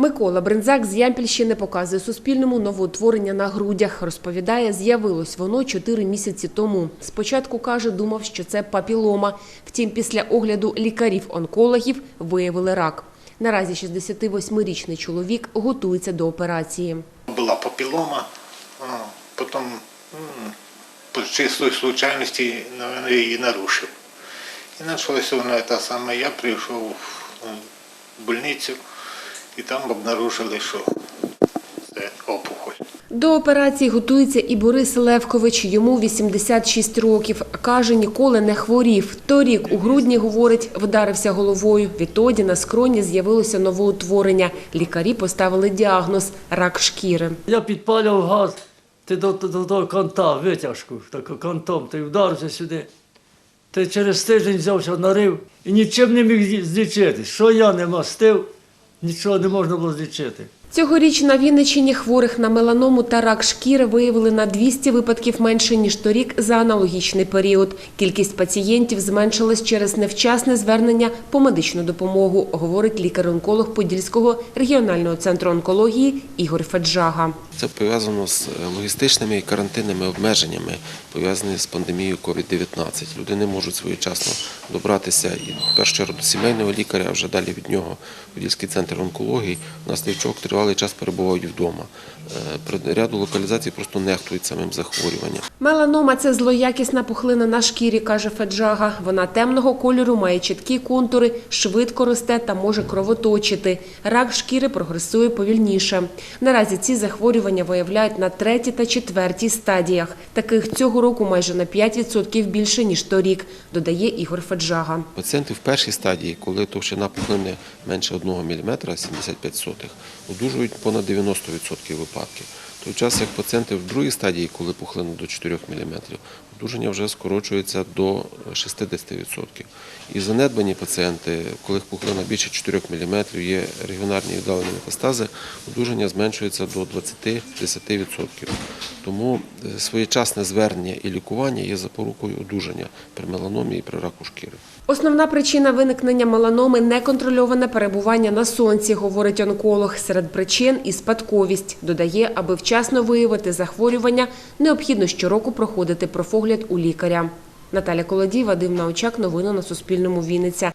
Микола Бринзак з Ямпільщини показує Суспільному новоутворення на грудях. Розповідає, з'явилось воно чотири місяці тому. Спочатку, каже, думав, що це папілома. Втім, після огляду лікарів-онкологів виявили рак. Наразі 68-річний чоловік готується до операції. Была папиллома, а, потом по чистой случайности, наверное, и нарушил. И началось воно это самое, я пришел в м, и там обнаружили, що це опухоль. До операції готується і Борис Левкович. Йому 86 років. Каже, ніколи не хворів. Торік у грудні, говорить, вдарився головою. Відтоді на скроні з'явилося новоутворення. Лікарі поставили діагноз – рак шкіри. Я підпалював газ, ти до, до, до того конта, витяжку, так, контом, ти вдарився сюди. Ти через тиждень взявся нарив і нічим не міг злічити. Що я не мастив, нічого не можна було злічити. Цьогоріч на Вінниччині хворих на меланому та рак шкіри виявили на 200 випадків менше, ніж торік за аналогічний період. Кількість пацієнтів зменшилась через невчасне звернення по медичну допомогу, говорить лікар-онколог Подільського регіонального центру онкології Ігор Феджага. Це пов'язано з е, логістичними і карантинними обмеженнями, пов'язані з пандемією COVID-19. Люди не можуть своєчасно добратися і першу до сімейного лікаря, а вже далі від нього Подільський центр онкології. У нас лівчок тривалий час перебувають вдома. Е, При ряду локалізацій просто нехтують самим захворюванням. Меланома – це злоякісна пухлина на шкірі, каже Феджага. Вона темного кольору, має чіткі контури, швидко росте та може кровоточити. Рак шкіри прогресує повільніше. Наразі ці захворювання виявляють на третій та четвертій стадіях. Таких цього року майже на 5% більше, ніж торік, додає Ігор Феджага. Пацієнти в першій стадії, коли товщина пухлини менше 1 мм, 75 сотих, одужують понад 90% випадків. Той час як пацієнти в другій стадії, коли пухлина до 4 мм, одужання вже скорочується до 60%. І занедбані пацієнти, коли пухлина більше 4 мм, є регіонарні віддалені метастази, одужання зменшується до 20-10%. Тому е, своєчасне звернення і лікування є запорукою одужання при меланомі і при раку шкіри. Основна причина виникнення меланоми – неконтрольоване перебування на сонці, говорить онколог. Серед причин – і спадковість. Додає, аби вчасно виявити захворювання, необхідно щороку проходити профогляд у лікаря. Наталя Колодій, Вадим Научак. Новини на Суспільному. Вінниця.